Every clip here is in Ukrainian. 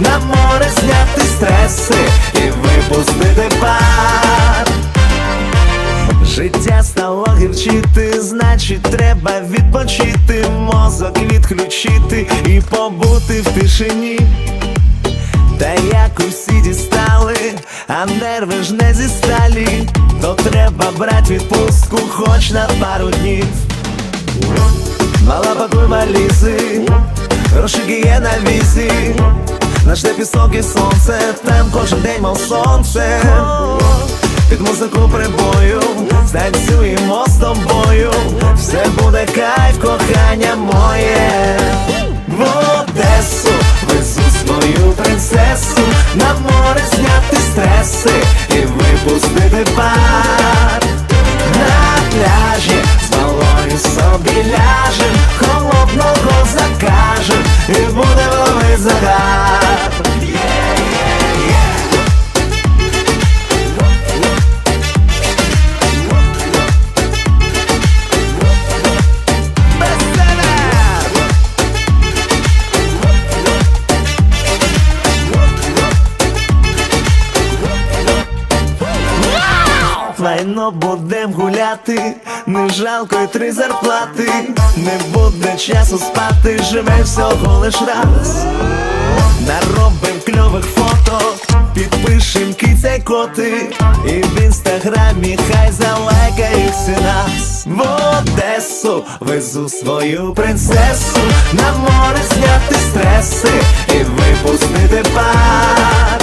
на море зняти стреси і випустити пар. Життя стало гірчити, значить треба відпочити, мозок відключити і побути в тишині. Та як усі дістали, а нерви ж не зі сталі, то треба брать відпустку хоч на пару днів. Мала пакуй валізи, грошики є на візі, наш де пісок і сонце, там кожен день мов сонце. Під музику прибою, станцюємо з тобою, все буде кайф, кохання моє. В Одесу везу свою принцесу, на море зняти стреси і випустити пар. На пляжі з малою собі ляжем, холодного закажем, і буде новий загар. Файно будем гуляти, не жалко й три зарплати, не буде часу спати, живе всього лиш раз. Наробим кльових фото, підпишем киця коти, і в інстаграмі хай залайкають всі нас. В Одесу везу свою принцесу, на море зняти стреси і випустити пар.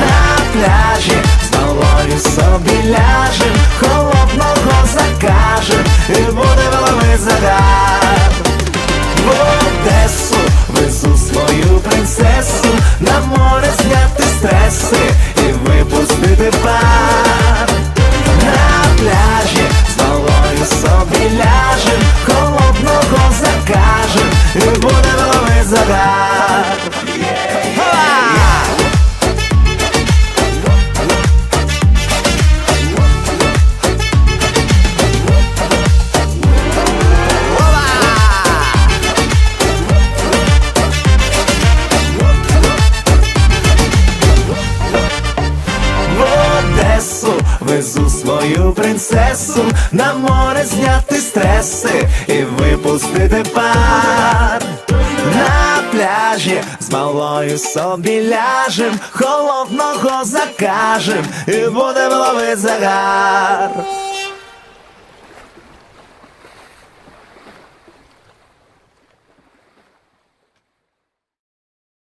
На пляжі з малою собі закажем, і буде голови загар. В Одесу везу свою принцесу, на море зняти стреси везу свою принцесу на море зняти стреси і випустити пар. На пляжі з малою собі ляжем, холодного закажем, і буде ловити загар.